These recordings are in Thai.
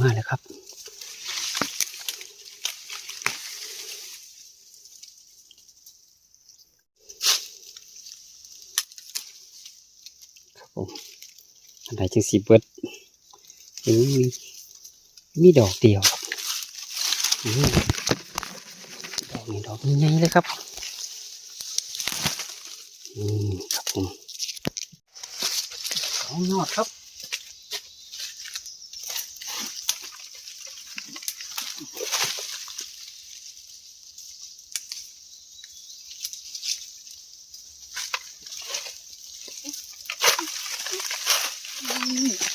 มาแล้วครับ ครับผมอันไหนจึงสีเบิดยังมีมีดอกเดียวครับอืมดอกนี้ดอกใหญ่เลยครับอืมครับผมสองยอดครับ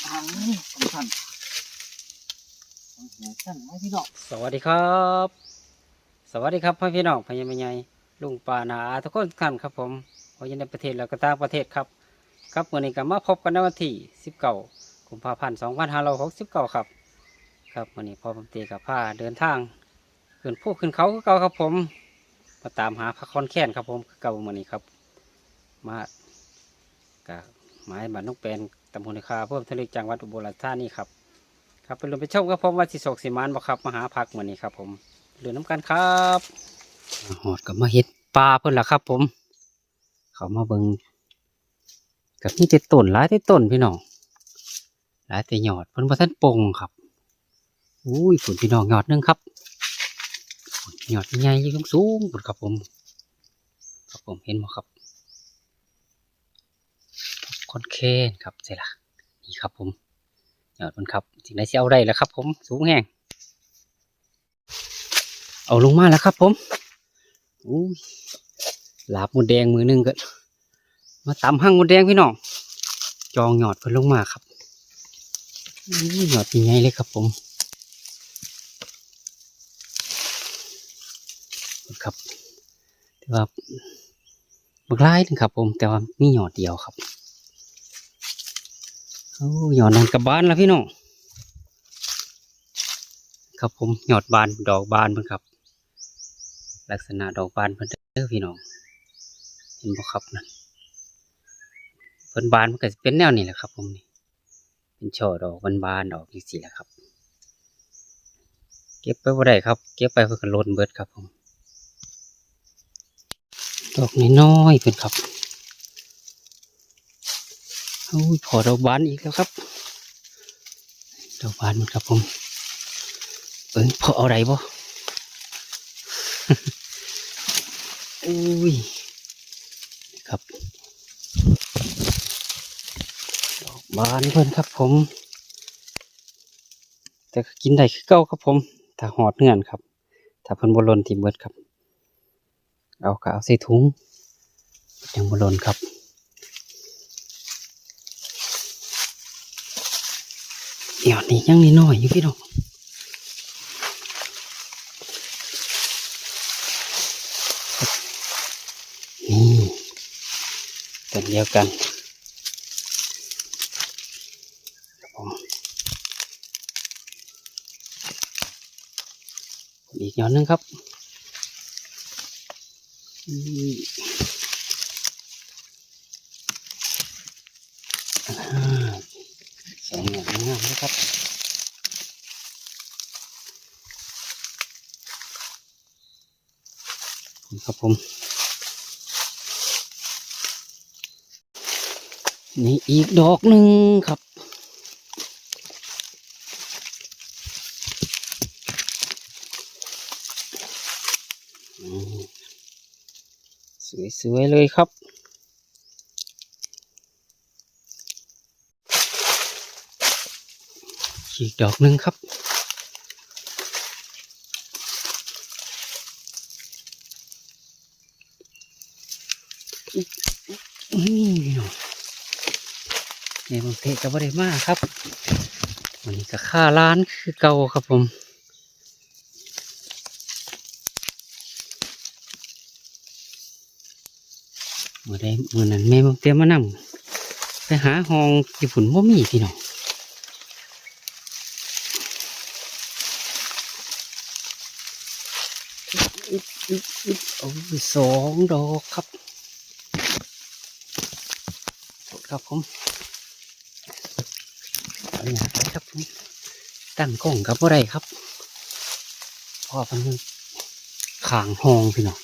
ทางนี้สำคัญหัวสั้นไว้ พี่น้องสวัสดีครับ สวัสดีครับพ่อพี่น้องพญามัใหญ่ลุงป่านาทุกคนทุกท่านครับผมพออยันในประเทศแล้วก็ต่างประเทศครับ ครับวันนี้ก็มาพบกันในวันที่19กุมภาพันธ์2569ครับครับวันนี้พอผมตีกับผ้าเดินทางขึ้นภูขึ้นเขาเก่าครับผมมาตามหาพระคอนแค้นครับผมคือเก่าวันนี้ครับ มากับไม้บ้านนกแปนตำบลคาเพิ่มทะเลจังหวัดอุบลราชธานีครับ ครับไปลงไปชมครับผมว่าสิโศกสิมานบ่ครับมาหาพักวันนี้ครับ ผมเรือน้ำกันครับหอดกับมาเห็ดปลาเพิ่นละครับ ผม เขามาเบิงกับนี่จะต้นหลายแต่ต้นพี่น้องหลายแต่หยอดเพิ่นบ่ทันปงครับอุ้ยฝุ่นพี่น้องหยอดนึงครับหยอดใหญ่ยิ่งสูงครับผม ครับผมเห็นบ่ครับคอนเคนครับใช่ละนี่ครับผม ยอดมันครับสิ่งใดที่เอาได้แล้วครับ ผมสูงแห้งเอาลงมาแล้วครับ ผมอุ้ยลาบหมดแดงมือหนึงก็มาตำหั่งหมดแดงพี่น้องจองหยอดเพิ่นลงมาครับหยหยอดเป็นไงเลยครับ ผมครับแต่ว่าบักไล่นึงครับ ผมแต่ว่ามีหยอดเดียวครับ โอ้หยอดนั่นกับบานแล้วพี่น้องครับผมหยอดบานดอกบานเพิ่นครับ ลักษณะดอกบานเพิ่นเด้อพี่น้อง เห็นบ่ครับนั่นเพิ่นบานมันก็สิเป็นแนวนี้แหละครับ ผมนี่เป็นช่อดอกบานบานดอกจังซี่แหละครับ เก็บไปบ่ได้ครับ เก็บไปเพิ่นก็หล่นเบิดครับผม ดอกน้อยๆเพิ่นครับ อ้ยพอดอกบานอีกแล้วครับ ดอกบานมันครับผมเอ้ยพอเอาไรบ่อุ้ยครับ ดอกบานเพิ่อนครับผม แต่กินได้คือเก่าครับผม ถ้าหอดเงื่อนครับ ถ้าเพิ่นบหลลนที่เบิดครับ เอาก็เอาใส่ถุงยังบหลนครับ หยอดนี่ยังนิดหน่อยอยู่พี่น้องนี่ต้นเดียวกันครับผมอีกหยอดหนึงครับอืมอ่าสองหยอดงามๆ นะครับ ครับผม นี่อีกดอกหนึ่งครับสวยๆเลยครับ อี กดอกนึงครับ นี่พี่น้องในบางเทศก็บ่ได้มากครับวันนี้ก็ค่าร้านคือเก่าครับผมเมื่อใดเมื่อนั้นแม่มาเตรียมมานำไปหาห้องญี่ปุ่นบ่มีพี่น้อง อึ๊บอึ๊บอึ๊บโอ้ยสองดอกครับครับผมเอาอย่าครับผมตั้งกล้องกับอะไรครับเพราะว่ามันขางห้องพี่น้อง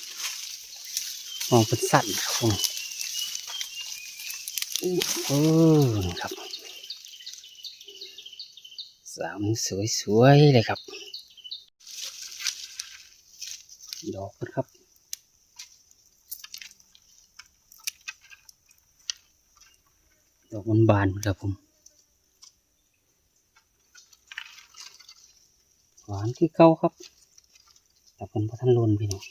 ห้องเป็นสั่นครับผมเออครับสามสวยๆเลยครับ ดอกมันครับดอกมันบานครับผมหวานที่เก้าครับแต่เป็นพระท่านลนพี่น้อง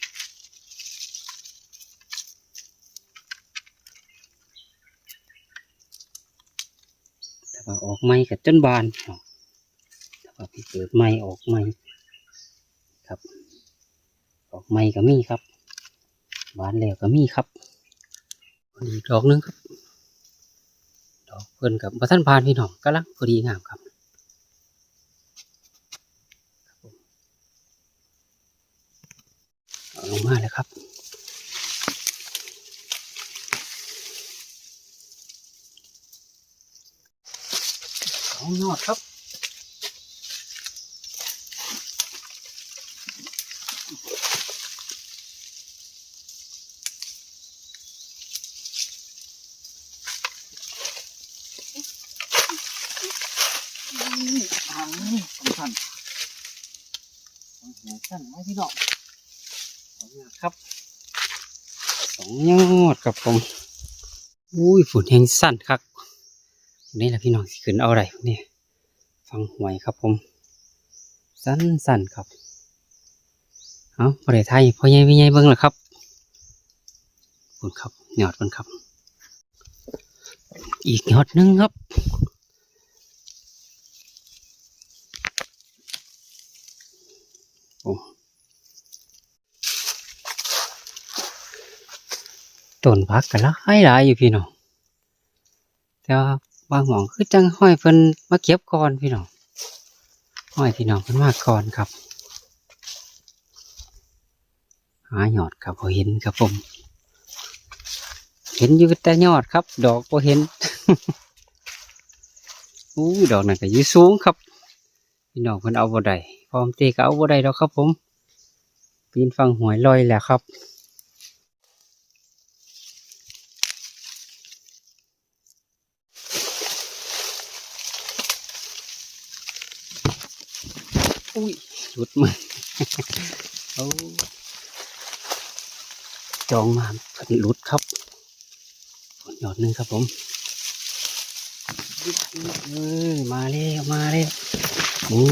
แต่ว่าออกไม้กับจนบานแต่ว่าพี่เกิดไม้ออกไม้ครับ ออกไม้ก็มีครับบานแล้วก็มีครับอีกดอกนึงครับ ดอกเพิ่นกับพระท่านพานพี่น้องกำลังพอดีงามครับอาลงมาเลยครับสองยอดครับ ทางนี้สำคัญหัวสั้นไว้พี่น้อง สองยอดครับสอง ยอดครับผมอุ้ยฝุ่นแห้งสั้นครับนี่แหละพี่น้องขึ้นเอาอะไรนี่ฟังหวยครับผม สั้นสั้นครับเอาประเทศไทยพ่อใหญ่พี่ใหญ่เบิ้งละครับฝุ่นครับยอดมันครับ อีกยอดหนึงครับ ต้นพักกันละหลายหลายอยู่พี่น้องแต่ว่าบางหมองคือจังห้อยเพิ่นมาเก็บก่อนพี่น้องห้อยพี่น้องเพิ่นมาก่อนครับ หาหยอดครับพอเห็นครับผม เห็นอยู่แต่ยอดครับ ดอกพอเห็นอู้ดอกนั่นก็ยู่สูงครับ พี่น้องเพิ่นเอาบ่ได้พร้อมเตก็เอาบ่ได้ดอกครับผมปีนฟังหวยลอยแหละครับ อุ้ยหลุดมือเอาจองมาเพิ่นหลุดครับผลยอดหนึ่งครับผมเออมาแล้วมาแล้วโอ้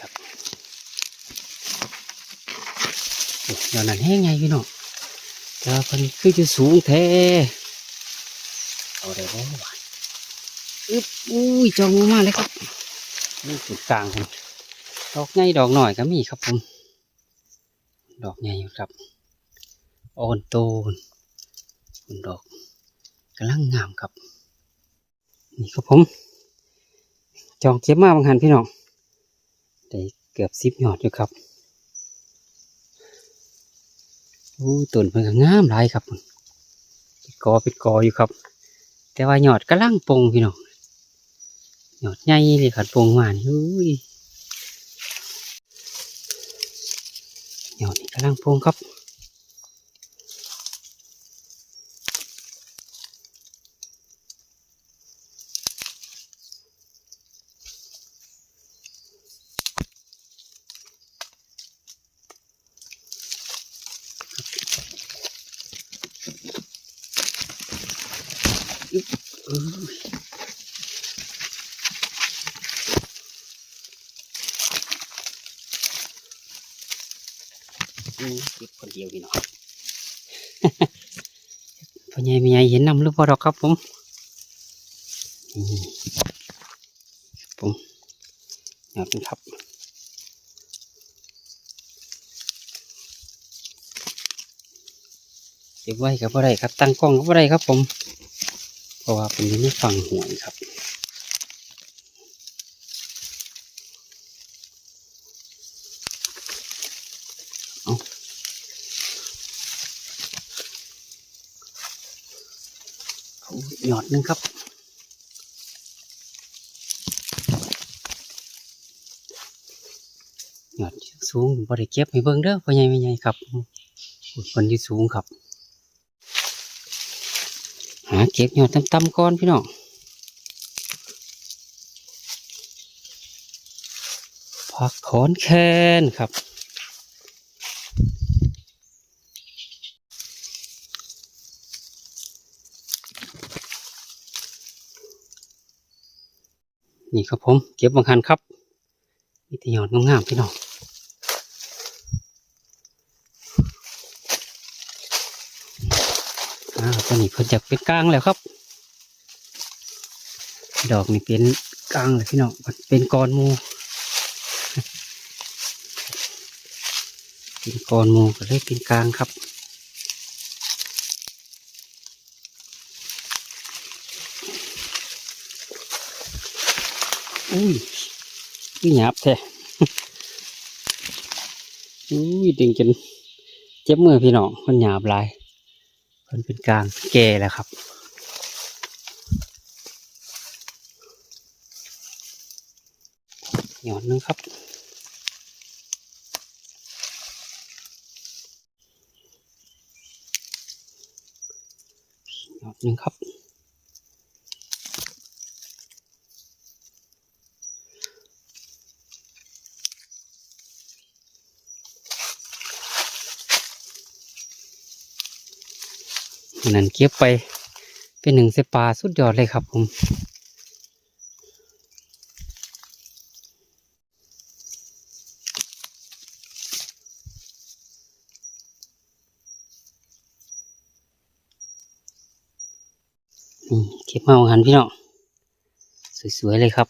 ครับโอ้ยอดนั้นแห้งไงพี่น้องแต่ว่าเพิ่นคือจะสูงแท้เอาได้บ่หวานอึบอุ้ยจองลงมาเลยครับนี่จุดกลางผม ดอกใหญ่ดอกหน่อยก็มีครับผม ดอกใหญ่อยู่ครับโอนโตนดอกกำลังงามครับ นี่ครับผม จองเก็บมาบางหันพี่น้องได้เกือบสิบยอดอยู่ครับโอ้ต้นเพิ่นก็งามหลายครับป็นกอป็นกออยู่ครับ แต่ว่ายอดกำลังปงพี่น้องยอดใหญ่เลยขัดปงมานี่อุ้ย เดี๋ยวนี้กำลังพงครับ อึ๊บเอ้ยอืมเก็บคนเดียวพี่น้อง พ่อใหญ่แม่ใหญ่เห็นนำหรื อเปล่าดอกครับผมผมยอดเป็นครับเก็บไว้กับอะไรครับ ตั้งกล้องกับอะไรครับ ผม เพราะว่าเป็นอยู่ในฝั่งหวยครับ เอาเอา หยอดหนึงครับ หยอดสูงบ่ได้เก็บให้เบิ่งเด้อพ่อใหญ่แม่ใหญ่ครับอุ้ยเพิ่นอยู่สูงครับ หาเก็บหยอดต่ำๆก่อนพี่น้องผักขอนแคนครับ นี่ครับผมเก็บบางคันครับมีแต่ยอดงามๆพี่น้องอ่าวตอนนี้เพิ่นจะเป็นกลางแล้วครับ ดอกนี่เป็นกลางเลยพี่น้องเป็นกอนมูเป็นกอนมูก็เลยเป็นกลางครับ อุ้ยนี่หยาบแท้อุ้ยดึงจนเจ็บมือพี่น้องมันหยาบลายมันเป็นกลางแก่แล้วครับหยอดหนึงครับหยอดหนึ่งครับ อั นั้นเก็บไปเป็นหนึ่งเสปลาสุดยอดเลยครับผมนี่เก็บมาเอาหันพี่น้องสวย ๆ เลยครับ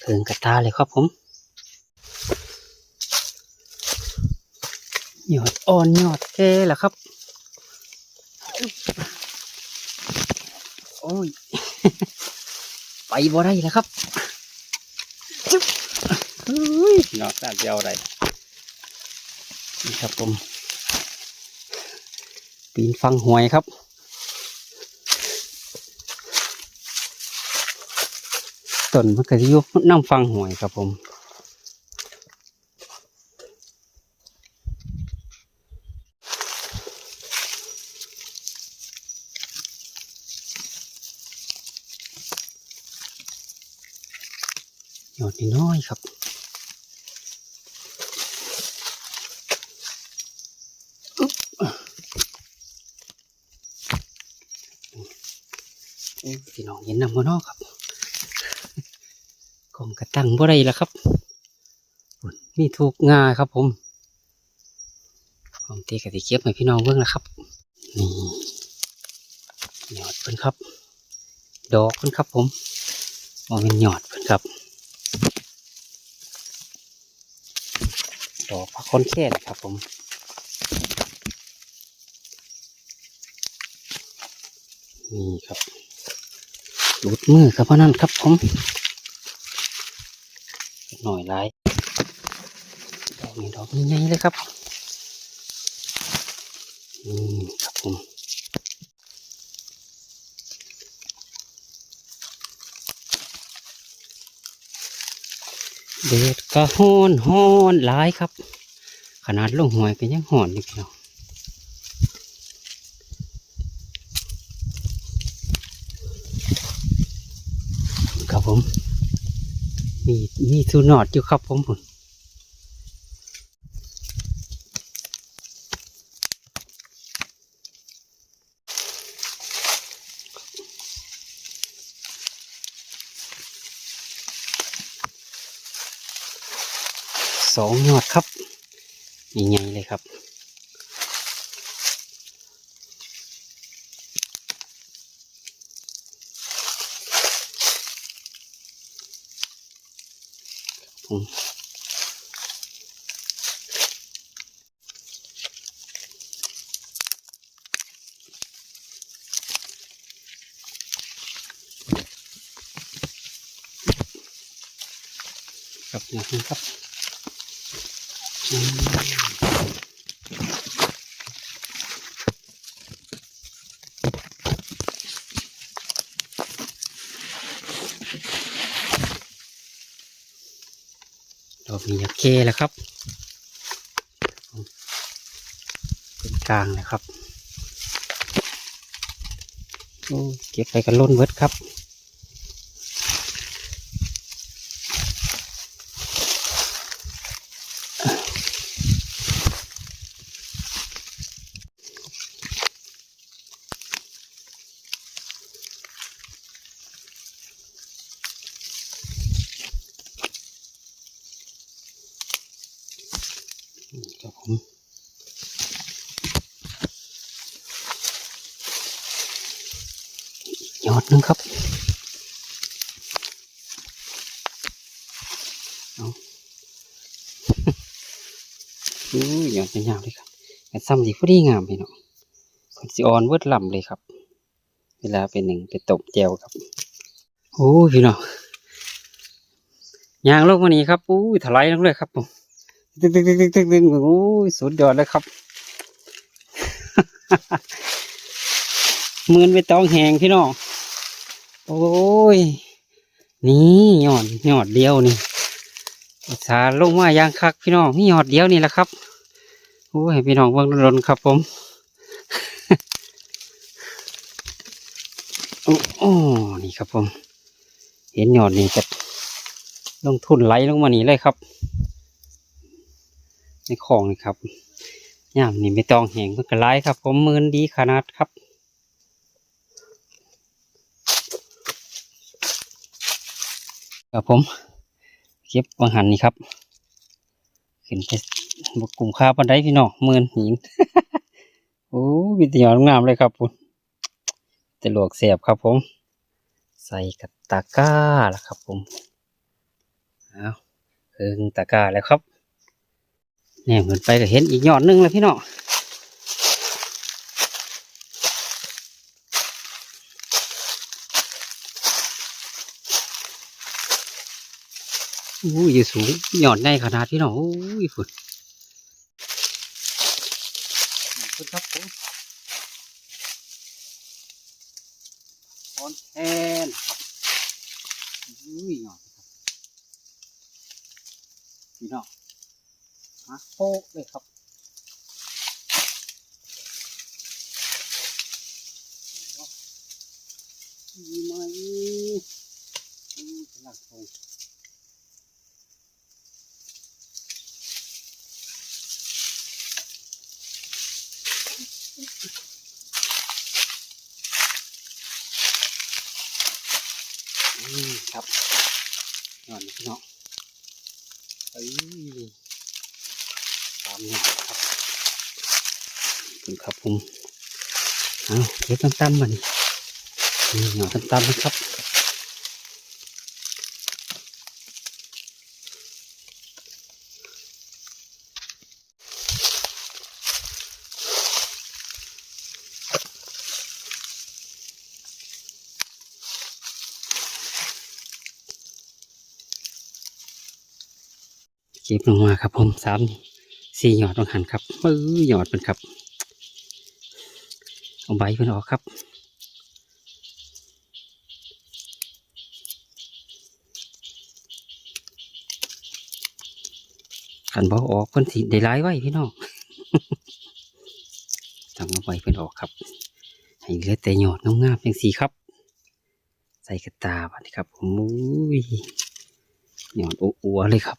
เถิงกระตาเลยครับผม ยอดอ่อนยอดแก่แหละครับ โอ้ย ไปบ่ได้แล้วครับจุ๊บเฮ้ยนอกจากจะเอาอะไรนี่ครับผม ปีนฟังหวยครับต้นมันก็จะอยุบนั่งฟังหวยครับผม ยอดน้อยๆครับ อุ๊บอุ๊ย พี่น้องเห็นนำบ่นอครับกองกระตั้งบ่ได้ล้วครับอุ๊ยมีถูกงาครับผมผมเตะกะติเก็บให้พี่น้องเบิ่งนะครับนี่หยอดเพิ่นครับ ดอกเพิ่นครับ ผมบ่เป็นหยอดเพิ่นครับ ดอกพักคอนแค่ครับผมนี่ครับ หลุดมือครับเพราะนั่นครับผมหน่อยหลายดอกนี้ดอกนี้ใหญ่เลยครับอืมครับผมเด็ดก็ฮ้อนฮ้อนหลายครับ ขนาดลงหวยก็ยังห่อนอยู่พี่น้องครับผม มีสูนอดอยู่ครับผมผมสองยอดครับใหญ่ๆเลยครับ ผมครับนะครับ นี่โอยากเคแล้วครับเป็นกลางเลยครับเก็บไปกันล้นเวิร์ดครับ ยอดนึงครับอาอู้ยอดยาวเลยครับแต่ซ้ำดีพอดีงามพี่น้องคนสิออนเวิร์ดลำเลยครับ เวลาเป็นหนึ่งไปตบแจวครับโอ้ยพี่น้องยางลงมานี้ครับอู้ยถลายลงเลยครับผมตึกตึกตึกตึกตึกตึกโอ้ยสุดยอดเลยครับมือนไปตองแหงพี่น้อง โอ้ย นี่ยอดยอดเดียวนี่สาลงมาอย่างคักพี่น้องนี่ยอดเดียวนี่แหละครับโอ้ยพี่น้องเบิ่งรนครับผมโอ้โอ้นี่ครับผม เห็นยอดนี่จะลงทุนไหลลงมานี่เลยครับ ในของนี่ครับย่ามนี่ไม่ต้องแหงเพื่อกระไรครับ ผมมือนดีขนาดครับ ครับผม เก็บบางหันนี่ครับขึ้นไปบกกลุ่มค่าปันไดพี่น้องมือนหินโอ้วิทยางามเลยครับผมจะลวกเสียบครับผม ใส่กับตะกร้าละครับผมเอาเพิงตะกร้าแล้วครับเนี่ยเหมือนไปก็เห็นอีกยอดหนึงเลยพี่น้อง อู้ยี่สูงหยอดในขนาดพี่น้ออู้ยฝุ่นคุณครับผมคอนแทนอู้ยยอดครับพี่น้องมาโคเลยครับมีไหมอืมหลักโคกอืมครับนอน พี่น้องเอ้ยตามเนี่ยครับคุณครับผมเอาเดี๋ยวตั้มๆมานี่นี่หน่อตั้มๆนะครับ เก็บลงมาครับผมสามสี่หยอดต้องหันครับมือหยอดเป็นครับ เอาใบเป็นออกครับขันบอออกเพิ่นสีได้ร้ายไว้พี่น้องต้องเอาใบเป็นออกครับให้เหลือแต่หยอดงามๆเพียงสีครับ ใส่กระตาบัดครับผมอุ้ยหยอดอัวๆเลยครับ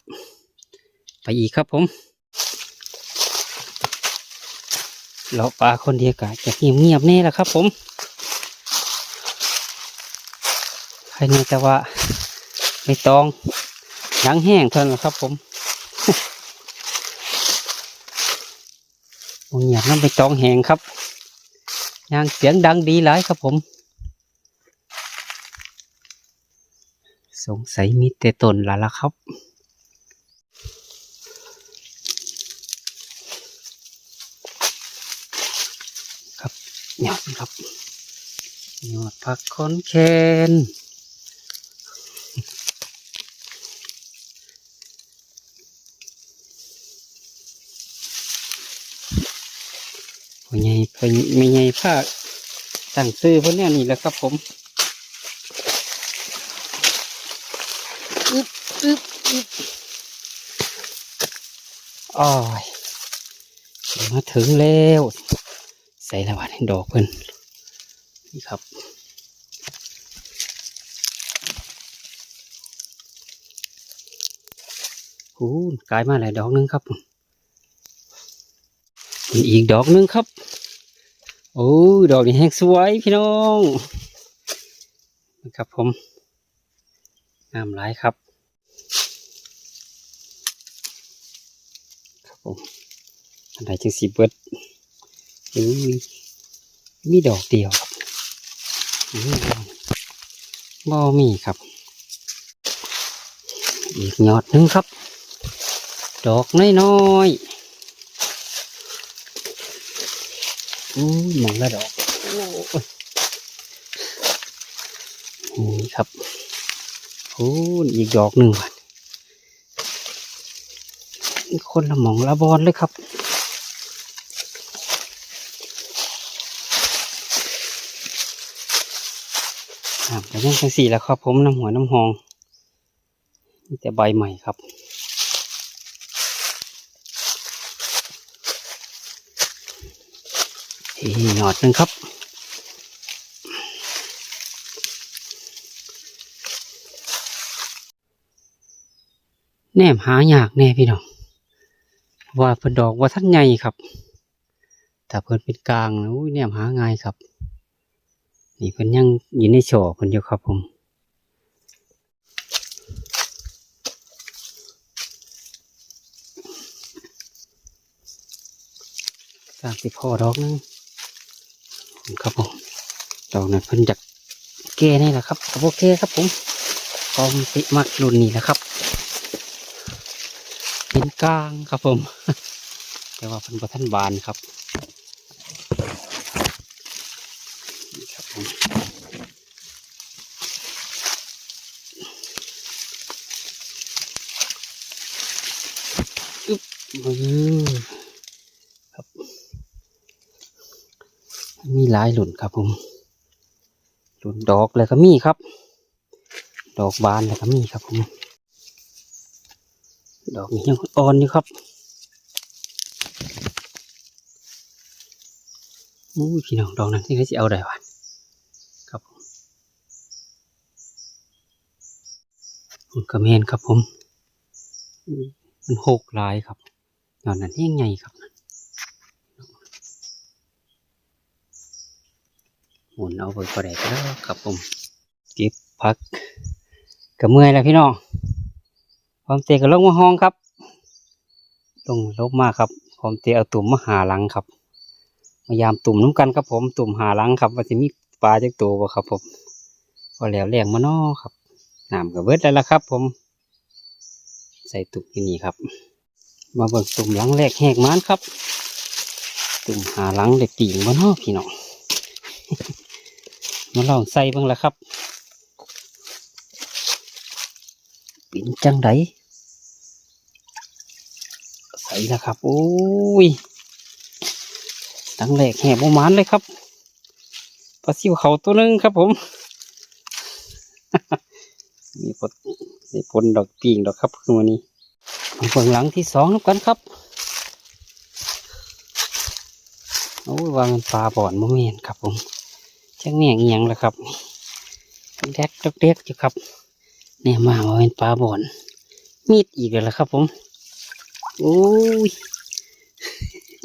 ไปอีกครับผมเราปลาคนเดียวกะจะเงียบเงียบแน่แหละครับ ผมใครเนี่ยแต่ว่าไม่ต้องยังแห้งเท่านั้นะครับ ผมโอ้เงียบน้ำไปตองแห้งครับยางเสียงดังดีหลายครับผม สงสัยมีแต่ตนละละครับ ยอดครับยอดผักคอนแคนพ่อใหญ่พ่อไม่ใหญ่ภาคตั้งซื้อเพื่นเนี่ยนี่แหละครับผมอึ๊บอึ๊บอึ๊บอ้อยมาถึงแล้ว ใส่ละวันดอกเพิ่นนี่ครับ โอ้กลายมาหลายดอกหนึงครับอีกดอกหนึงครับ โอ้ ดอกนี้แห้งสวยพี่น้องนะครับผมงามหลายครับ ครับผมอันไหนจึงสีเบิด อุ้ยมีดอกเดียวครับอุ้ยบ่มีครับ อีกยอดหนึ่งครับ ดอกน้อยๆอู้หมองละดอกนี่ครับโอ้ยอีกดอกหนึ่งคนละหมองละบอลเลยครับอ่าแต่ ยังจังสี่แล้วครับ ผมน้ำหัวน้ำหองมีแต่ใบใหม่ครับอีหยอดนึงครับแนมหายากแน่พี่น้องว่าเพิ่นดอกว่าท่านใหญ่ครับแต่เพิ่นเป็นกลางนะอุ้ยแนมหาง่ายครับ นี่เพิ่นยังอยู่ในช่อเพิ่นอยู่ครับผมสามสิบพ่อดอกนึงครับผมดอกนั้นเพิ่นจากแก่นี่แหละครับโอเคครับผมพร้อมติมักรุ่นนี้แหละครับ เป็นกลางครับผม แต่ว่าเพิ่นประท่านบานครับนี่ครับผมอึ๊บมือ ครับ มีหลายหลุนครับผม หลุนดอกเลยก็มีครับ ดอกบานเลยก็มีครับผม ดอกนี้ยังอ่อนอยู่ครับอู้พี่น้องดอกนั้นที่เขาจะเอาได้วะครับผมมันกระเมนครับผม มันหกลายครับ ดอกนั้นยังไงครับหมุนเอาไปก็ได้แล้วครับผมเก็บพักกับเมื่อยแล้วพี่น้องพร้อมเตะกับลงมาห้องครับลงลบมากครับพร้อมเตะเอาตุ่มมาหาหลังครับพยายามตุ่มน้ำกันครับผมตุ่มหาหลังครับว่าจะมีปลาจากตัวบ่ครับผมพอแล้วแรงมาน้อครับน้ำกับเบิดแล้วละครับ ผม ใส่ตุ่มที่นี่ครับ มาเบิ่งตุ่มหลังแรกแหกมันครับ ตุ่มหาหลังเด็กปีงมาน้อพี่น้องมาลองใส่บ้างละครับเป็นจังไดใส่ละครับโอ้ยตั้งแหลกแหบประมาณเลยครับปลาซิวเขาตัวหนึงครับ ผม มีผลมีผลดอกปีงดอกครับคือวันนี้ เบิ่งหลังที่สองนับกันครับโอ้ยวางปลาบ่อนโมเมียนครับผมจังเนี่ยเอียงแล้วครับแดกดอกเด็กอยู่ครับ เนี่ยมาว่าเป็นปลาบ่อน มีดอีกแล้วครับผมโอ้ย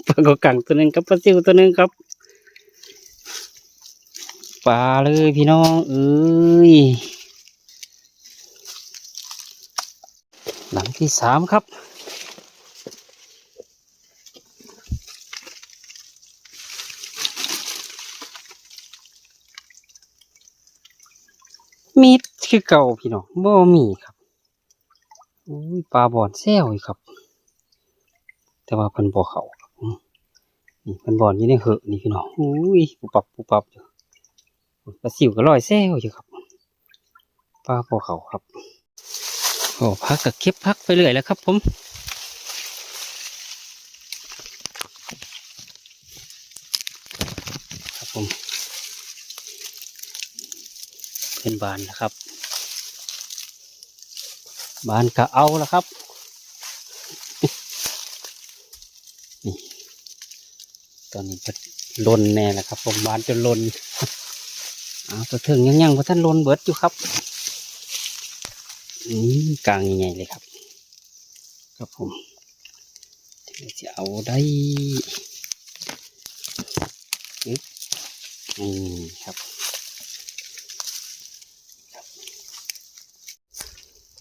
ปลากระกังตัวหนึ่งกับปลาซิวตัวหนึ่งครับปลาเลยพี่น้องเอ้ย หลังที่สามครับ มีดคือเก่าพี่น้องบ่มีครับปลาบอนแซวอีกครับ แต่ว่าเพิ่นบ่เขาครับนี่เพิ่นบอนอยู่ในเหอะนี่พี่น้องอุ้ยปุบปับปุบปับอยู่ปลาสิวก็ลอยแซวอยู่ครับปลาบ่เขาครับ โอ้พักก็เก็บพักไปเรื่อยแล้วครับผมครับผมเป็นบานนะครับ บานก็เอาแล้วครับตอนนี้ก็ลนแน่แล้วครับ ผมบานจนลนเอาตัวถึงยังยังพอท่านลนเบิดอยู่ครับ กลางใหญ่ๆเลยครับ ครับผมจะเอาได้นี่ครับ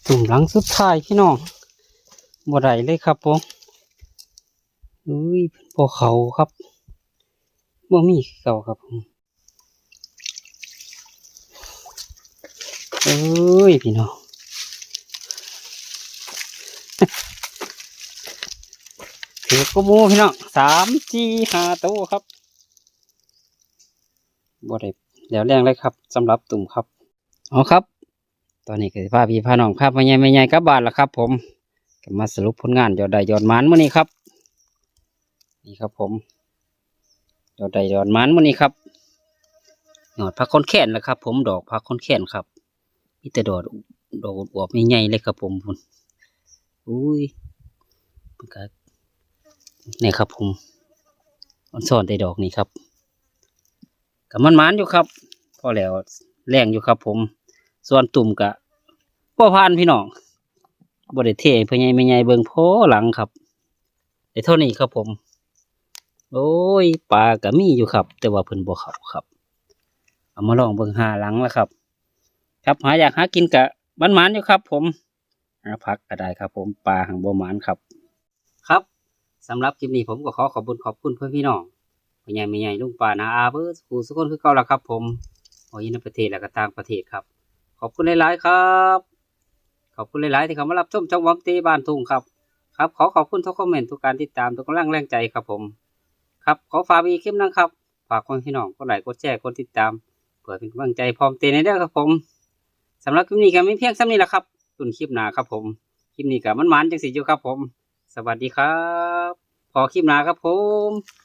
ตุ่มหลังสุดท้ายพี่น้องบ่ได้เลยครับผมอุ้ยเป็นพอเขาครับบ่มีเก่าครับผมเอ้ยพี่น้อง ถือกระมูพี่น้องสามจีห้าตัวครับบ่ได้แล้วแรงเลยครับสำหรับตุ่มครับเอาครับ ตอนนี้ก็สิพาพี่พาน้องครับมาใหญ่ไม่ใหญ่กับบานแล้วครับ ผมก็มาสรุปผลงานยอดใดยอดมันมื้อนี้ครับ นี่ครับผมยอดใดยอดมันมื้อนี้ครับยอดพักคนแค้นแหละครับ ผมดอกพักคนแค้นครับมีแต่ดอกดอกอวบๆใหญ่เลยครับผมพุ่น อุ้ยมันก็นี่ครับผมมันซ่อนแต่ดอกนี่ครับกับมันมันอยู่ครับพอแล้วแรงอยู่ครับ ผม ส่วนตุ่มกะพ่อพานพี่น้องบไดเทเพื่อใหญ่ไม่ใหญ่เบิงโพหลังครับแต่เท่านี้ครับผม โอ้ยปลากะมีอยู่ครับ แต่ว่าเพิ่นบ่เขาครับ เอามาลองเบิงหาหลังแล้วครับ ครับหาอยากหากินกะมันมานอยู่ครับ ผม หาพักก็ได้ครับ ผมปลาหางบหมานครับ ครับสำหรับคลิปนี้ผมก็ขอขอบคุณขอบคุณเพื่อนพี่น้องพ่อใหญ่ไม่ใหญ่ลุงป่านาอาเบอร์สกูสุกคนคือเก่าละครับ ผมพอยินในประเทศและก็ต่างประเทศครับ ขอบคุณหลายๆครับ ขอบคุณหลายๆที่เข้ามารับชมช่องวอมตีบ้านทุ่งครับ ครับ ขอขอบคุณทุกคอมเมนต์ทุกการติดตามทุกกำลังแรงใจครับผม ครับขอฝากอีกคลิปนึงครับฝากคนพี่น้องกดไลค์กดแชร์กดติดตามเพื่อเป็นกำลังใจพร้อมเตในเด้อครับผมสำหรับคลิปนี้ก็ไม่เพียงซ้ำนี้แหละครับ ตุนคลิปหนาครับผม คลิปนี้กับมันมันจังสีอยู่ครับผม สวัสดีครับ พอคลิปหนาครับผม